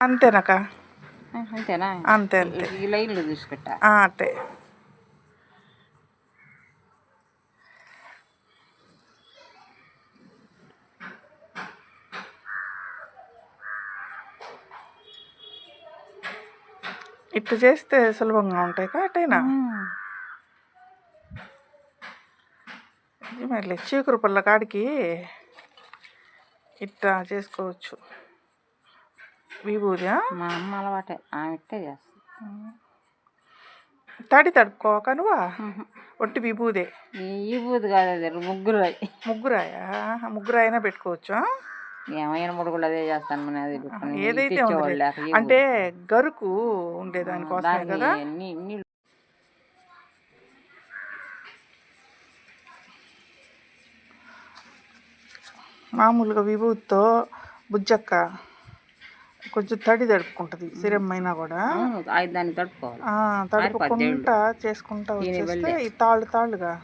అంతేనక్క. అంతేనా? అంతే అంతే. ఈ లైన్లో ఆ, అట్టే. ఇట్లా చేస్తే సులభంగా ఉంటాయి అటైనా ఇది మరి చీకురు పుల్ల కాడికి ఇట్లా చేసుకోవచ్చు. విభూది ఆ? మా అమ్మ అలవాటే. ఆమె ఇట్టే చేస్తుంది. తడి తడుపుకోక నువ్వా? ఒట్టి విభూదే ఈ బూది కాదు అది. ముగ్గురాయా. ముగ్గురు అయినా పెట్టుకోవచ్చు? ఏమైనా మూడు కూడా అదే చేస్తాను మన అది ఏదైతే అంటే గరుకు ఉండే దానికోసమే దాన్ని కదా? మామూలుగా విభూతితో బుజ్జక్క కొంచెం తడి తడుపుకుంటుంది సిరమ్మైనా కూడా. అవును, అది దాన్ని తడుపుకోవాలి. తడుపుకుంటా చేసుకుంటా వచ్చేస్తే ఈ తాళ్ళు తాళ్ళుగా.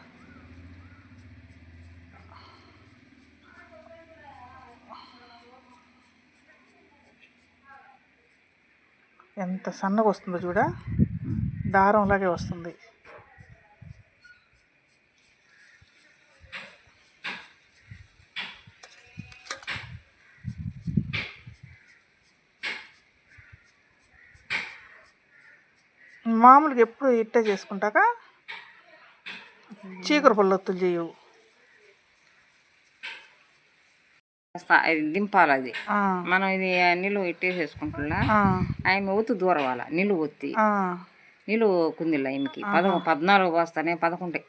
ఎంత సన్నగా వస్తుందో చూడ? దారంలాగే వస్తుంది. మామూలుగా ఎప్పుడు ఇట్టే చేసుకుంటాక చీకర పళ్ళొత్తులు చేయవు. అది దింపాలి అది. మనం ఇది నిలువ ఇట్టేసేసుకుంటున్నా ఆమె ఒత్తు దూరవాల. నిలువ ఒత్తి. నిలువ కుందిಲ್ಲ ఆయనకి పద పద్నాలుగు వస్తానే పదకొండే.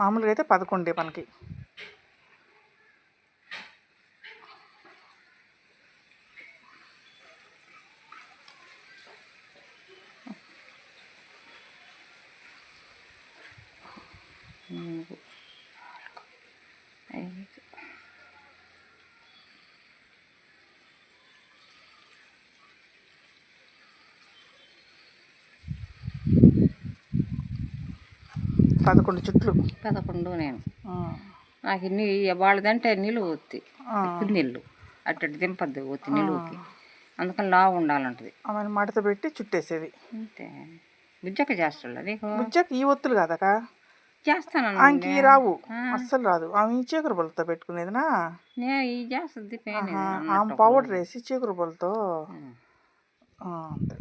మామూలుగా అయితే పదకొండే మనకి. పదకొండు చుట్లు. పదకొండు నేను. నాకు ఇన్ని వాళ్ళదంటే నిలువ ఒత్తి. ఆ. కుందిళ్ళు అట్టటి దింపద్దు ఒత్తి నిలువకి. అందుకని లావు ఉండాలంటది. ఆమెను మడత పెట్టి చుట్టేసేది అంతే. బుజ్జక్క చేస్తాడు నీకు? బుజ్జకి ఈ ఒత్తులు కాదక చేస్తాను ఆమెకి రావు. అస్సలు రాదు. ఆమె చీకర బొలతో పెట్టుకునేదినా? చేస్తుంది ఆమె పౌడర్ వేసి చీకర బొలతో అంతే.